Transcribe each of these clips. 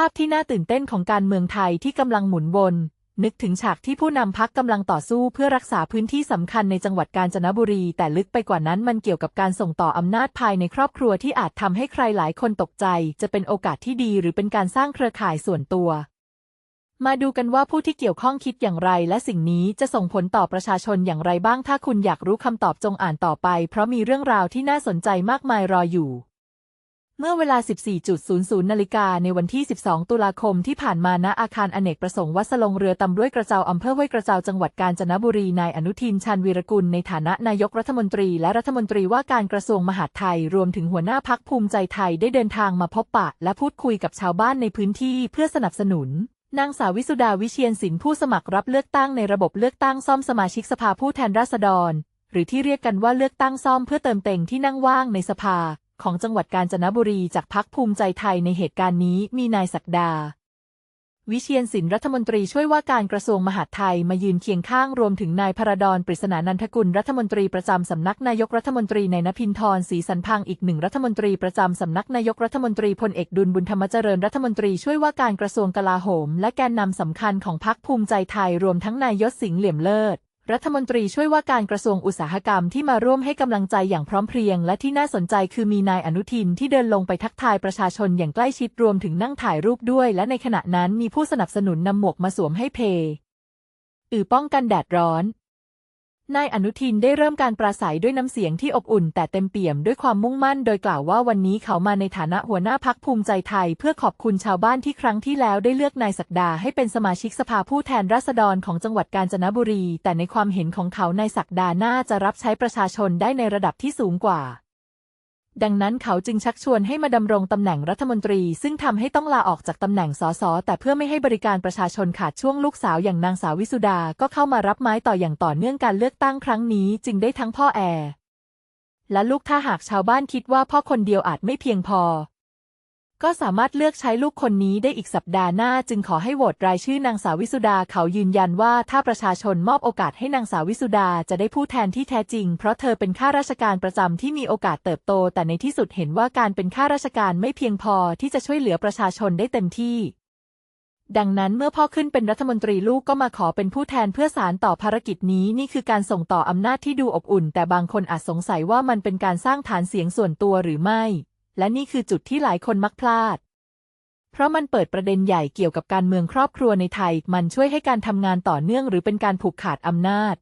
ภาพที่น่าตื่นเต้นของการเมืองไทยที่กำลังหมุนวน นึกถึงฉากที่ผู้นำพักกำลังต่อสู้เพื่อรักษาพื้นที่สำคัญในจังหวัดกาญจนบุรี แต่ลึกไปกว่านั้นมันเกี่ยวกับการส่งต่ออำนาจภายในครอบครัวที่อาจทำให้ใครหลายคนตกใจ จะเป็นโอกาสที่ดีหรือเป็นการสร้างเครือข่ายส่วนตัว มาดูกันว่าผู้ที่เกี่ยวข้องคิดอย่างไร และสิ่งนี้จะส่งผลต่อประชาชนอย่างไรบ้าง ถ้าคุณอยากรู้คำตอบจงอ่านต่อไป เพราะมีเรื่องราวที่น่าสนใจมากมายรออยู่ เมื่อเวลา 14.00 นาฬิกาในวันที่ 12 ตุลาคมที่ผ่านมาณอาคารอเนกประสงค์วัดสลงเรือตำด้วยกระเจ้าอำเภอห้วยกระเจ้าจังหวัดกาญจนบุรี นายอนุทินชาญวีรกุลในฐานะนายกรัฐมนตรีและรัฐมนตรีว่าการกระทรวงมหาดไทย รวมถึงหัวหน้าพักภูมิใจไทยได้เดินทางมาพบปะ และพูดคุยกับชาวบ้านในพื้นที่เพื่อสนับสนุนนางสาววิสุดาวิเชียนสินผู้สมัครรับเลือกตั้งในระบบเลือกตั้งซ่อมสมาชิกสภาผู้แทนราษฎร หรือที่เรียกกันว่าเลือกตั้งซ่อมเพื่อเติมเต็งที่นั่งว่างในสภา ของจังหวัดกาญจนบุรีจากพักภูมิใจไทยในเหตุการณ์นี้มีนายศักดา วิเชียนสินรัฐมนตรีช่วยว่าการกระทรวงมหาดไทยมายืนเคียงข้างรวมถึงนายพระดอนปริศนานันทกุลรัฐมนตรีประจำสำนักนายกรัฐมนตรีในนพินทรศรีสันพังอีกหนึ่งรัฐมนตรีประจำสำนักนายกรัฐมนตรีพลเอกดุลบุญธรรมเจริญรัฐมนตรีช่วยว่าการกระทรวงกลาโหม และแกนนำสำคัญของพรรคภูมิใจไทยรวมทั้งนายยศสิงห์เหลี่ยมเลิศ รัฐมนตรีช่วยว่าการกระทรวงอุตสาหกรรมที่มาร่วมให้กำลังใจอย่างพร้อมเพรียง และที่น่าสนใจคือมีนายอนุทินที่เดินลงไปทักทายประชาชนอย่างใกล้ชิดรวมถึงนั่งถ่ายรูปด้วย และในขณะนั้นมีผู้สนับสนุนนำหมวกมาสวมให้เพอือป้องกันแดดร้อน นายอนุทินได้เริ่มการปราศัยด้วยน้ำเสียงที่อบอุ่น แต่เต็มเปี่ยมด้วยความมุ่งมั่น โดยกล่าวว่าวันนี้เขามาในฐานะหัวหน้าพักภูมิใจไทย เพื่อขอบคุณชาวบ้านที่ครั้งที่แล้วได้เลือกนายศักดาให้เป็นสมาชิกสภาผู้แทนราษฎรของจังหวัดกาญจนบุรี แต่ในความเห็นของเขานายศักดาน่าจะรับใช้ประชาชนได้ในระดับที่สูงกว่า ดังนั้นเขาจึงชักชวนให้มาดำรงตำแหน่งรัฐมนตรี ซึ่งทำให้ต้องลาออกจากตำแหน่งสสแต่เพื่อไม่ให้บริการประชาชนขาดช่วงลูกสาวอย่างนางสาววิสุดาก็เข้ามารับไม้ต่ออย่างต่อเนื่องการเลือกตั้งครั้งนี้ จึงได้ทั้งพ่อแอร์และลูกถ้าหากชาวบ้านคิดว่าพ่อคนเดียวอาจไม่เพียงพอ ก็สามารถเลือกใช้ลูกคนนี้ได้อีกสัปดาห์หน้า จึงขอให้โหวตรายชื่อนางสาววิสุดาเขายืนยันว่าถ้าประชาชนมอบโอกาสให้นางสาววิสุดาจะได้ผู้แทนที่แท้จริง เพราะเธอเป็นข้าราชการประจำที่มีโอกาสเติบโต แต่ในที่สุดเห็นว่าการเป็นข้าราชการไม่เพียงพอที่จะช่วยเหลือประชาชนได้เต็มที่ ดังนั้นเมื่อพ่อขึ้นเป็นรัฐมนตรีลูกก็มาขอเป็นผู้แทนเพื่อสารต่อภารกิจนี้นี่คือการส่งต่ออำนาจที่ดูอบอุ่น แต่บางคนอาจสงสัยว่ามันเป็นการสร้างฐานเสียงส่วนตัวหรือไม่ และนี่คือจุดที่หลายคนมักพลาด เพราะมันเปิดประเด็นใหญ่เกี่ยวกับการเมืองครอบครัวในไทย มันช่วยให้การทำงานต่อเนื่องหรือเป็นการผูกขาดอำนาจ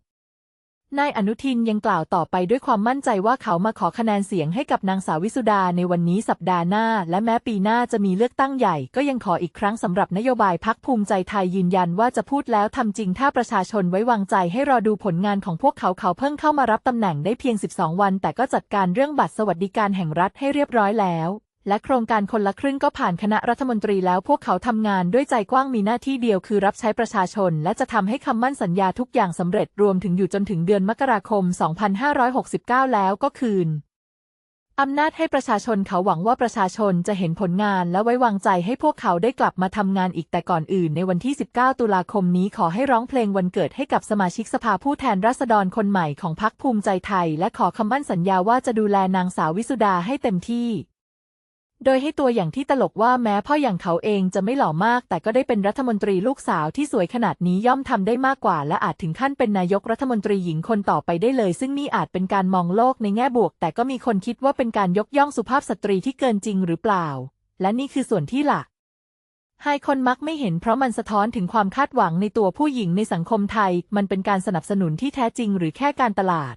นายอนุทินยังกล่าวต่อไปด้วยความมั่นใจว่าเขามาขอคะแนนเสียงให้กับนางสาววิสุดาในวันนี้สัปดาห์หน้า และแม้ปีหน้าจะมีเลือกตั้งใหญ่ ก็ยังขออีกครั้งสำหรับนโยบายพักภูมิใจไทยยืนยันว่าจะพูดแล้วทำจริงถ้าประชาชนไว้วางใจให้รอดูผลงานของพวกเขาเขาเพิ่งเข้ามารับตำแหน่งได้เพียง 12 วัน แต่ก็จัดการเรื่องบัตรสวัสดิการแห่งรัฐให้เรียบร้อยแล้ว และโครงการคนละครึ่งก็ผ่านคณะรัฐมนตรีแล้วพวกเขาทำงานด้วยใจกว้างมีหน้าที่เดียวคือรับใช้ประชาชน และจะทำให้คำมั่นสัญญาทุกอย่างสำเร็จรวมถึงอยู่จนถึงเดือนมกราคม 2569 แล้วก็คืนอำนาจให้ประชาชนเขาหวังว่าประชาชนจะเห็นผลงานและไว้วางใจให้พวกเขาได้กลับมาทำงานอีกแต่ก่อนอื่นในวันที่ 19 ตุลาคมนี้ขอให้ร้องเพลงวันเกิดให้กับสมาชิกสภาผู้แทนราษฎรคนใหม่ของพรรคภูมิใจไทย และขอคำมั่นสัญญาว่าจะดูแลนางสาววิสุดาให้เต็มที่ โดยให้ตัวอย่างที่ตลกว่าแม้พ่ออย่างเขาเองจะไม่หล่อมาก แต่ก็ได้เป็นรัฐมนตรีลูกสาวที่สวยขนาดนี้ย่อมทำได้มากกว่า และอาจถึงขั้นเป็นนายกรัฐมนตรีหญิงคนต่อไปได้เลย ซึ่งนี่อาจเป็นการมองโลกในแง่บวก แต่ก็มีคนคิดว่าเป็นการยกย่องสุภาพสตรีที่เกินจริงหรือเปล่า และนี่คือส่วนที่หลักให้คนมักไม่เห็นเพราะมันสะท้อนถึงความคาดหวังในตัวผู้หญิงในสังคมไทย มันเป็นการสนับสนุนที่แท้จริงหรือแค่การตลาด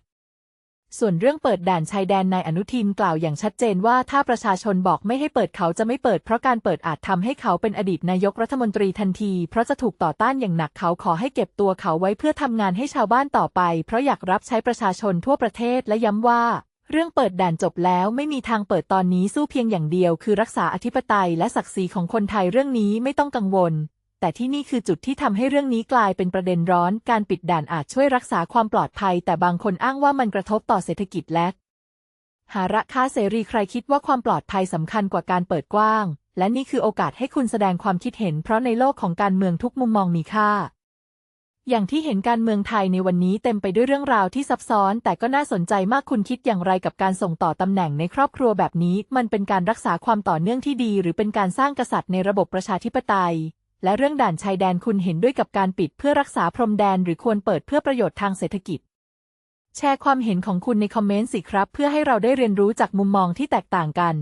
ส่วนเรื่องเปิดด่านชายแดนนายอนุทินกล่าวอย่างชัดเจนว่าถ้าประชาชนบอกไม่ให้เปิดเขาจะไม่เปิดเพราะการเปิดอาจทำให้เขาเป็นอดีตนายกรัฐมนตรีทันที เพราะจะถูกต่อต้านอย่างหนักเขาขอให้เก็บตัวเขาไว้เพื่อทำงานให้ชาวบ้านต่อไป เพราะอยากรับใช้ประชาชนทั่วประเทศและย้ำว่า เรื่องเปิดด่านจบแล้วไม่มีทางเปิดตอนนี้สู้เพียงอย่างเดียว คือรักษาอธิปไตยและศักดิ์ศรีของคนไทยเรื่องนี้ไม่ต้องกังวล แต่ที่นี่คือจุดที่ทำให้เรื่องนี้กลายเป็นประเด็นร้อน การปิดด่านอาจช่วยรักษาความปลอดภัย แต่บางคนอ้างว่ามันกระทบต่อเศรษฐกิจและ หาระค้าเสรีใครคิดว่าความปลอดภัยสำคัญกว่าการเปิดกว้าง และนี่คือโอกาสให้คุณแสดงความคิดเห็น เพราะในโลกของการเมืองทุกมุมมองมีค่า อย่างที่เห็นการเมืองไทยในวันนี้เต็มไปด้วยเรื่องราวที่ซับซ้อน แต่ก็น่าสนใจมากคุณคิดอย่างไรกับการส่งต่อตำแหน่งในครอบครัวแบบนี้ มันเป็นการรักษาความต่อเนื่องที่ดี หรือเป็นการสร้างกษัตริย์ในระบบประชาธิปไตย และเรื่องด่านชายแดนคุณเห็นด้วยกับการปิดเพื่อรักษาพรมแดนหรือควรเปิดเพื่อประโยชน์ทางเศรษฐกิจ แชร์ความเห็นของคุณในคอมเมนต์สิครับ เพื่อให้เราได้เรียนรู้จากมุมมองที่แตกต่างกัน